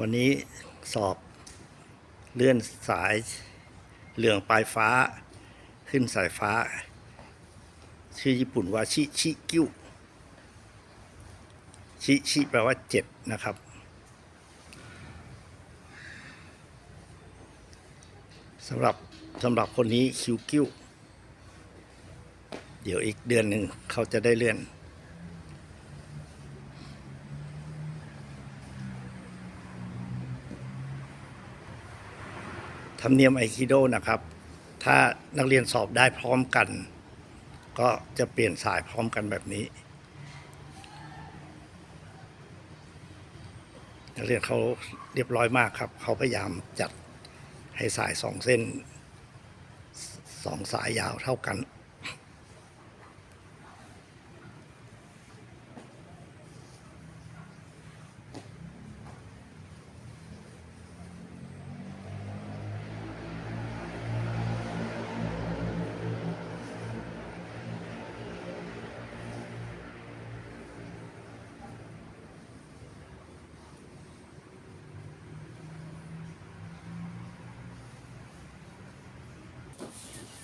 วันนี้สอบเลื่อนสายเหลืองปลายฟ้า ขึ้นสายฟ้า ชื่อญี่ปุ่นว่าชิชิกิวชิชิแปลว่าเจ็ดนะครับ สำหรับสำหรับคนนี้คิวกิ้ว เดี๋ยวอีกเดือนหนึ่งเขาจะได้เลื่อน ธรรมเนียมไอคิโดนะครับ ถ้านักเรียนสอบได้พร้อมกัน ก็จะเปลี่ยนสายพร้อมกันแบบนี้ นักเรียนเขาเรียบร้อยมากครับ เขาพยายามจัดให้สายสองเส้นสองสายยาวเท่ากัน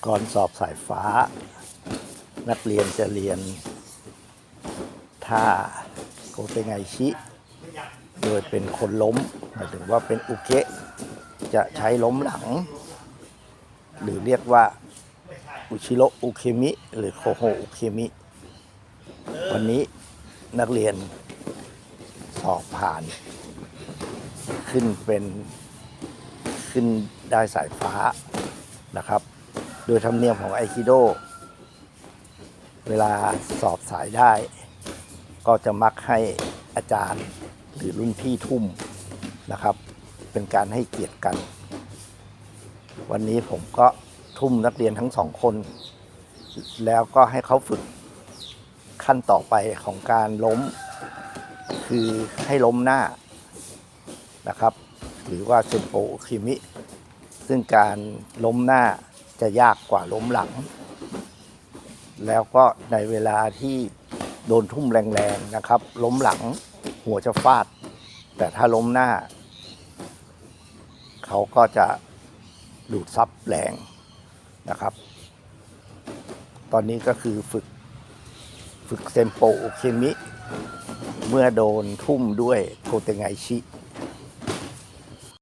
ก่อนสอบสายฟ้า นักเรียนจะเรียนท่าโกเตไงชิ โดยเป็นคนล้มหมายถึงว่าเป็นอุเกะจะใช้ล้มหลัง หรือเรียกว่าอุชิโรอุเคมิ หรือโคโฮอุเคมิ วันนี้นักเรียนสอบผ่าน ขึ้นเป็นขึ้นได้สายฟ้านะครับ โดยธรรมเนียมของไอคิโด เวลาสอบสายได้ ก็จะมักให้อาจารย์หรือรุ่นพี่ทุ่มนะครับ เป็นการให้เกียรติกัน วันนี้ผมก็ทุ่มนักเรียนทั้งสองคน แล้วก็ให้เขาฝึกขั้นต่อไปของการล้ม คือให้ล้มหน้านะครับ หรือว่าเซนโปคิมิ ซึ่งการล้มหน้า จะยากกว่าล้มหลัง แล้วก็ในเวลาที่โดนทุ่มแรงๆนะครับ ล้มหลังหัวจะฟาด แต่ถ้าล้มหน้า เขาก็จะดูดซับแรงนะครับ ตอนนี้ก็คือฝึกฝึกเซมโปโอเคมิ เมื่อโดนทุ่มด้วยโกเตไงชิ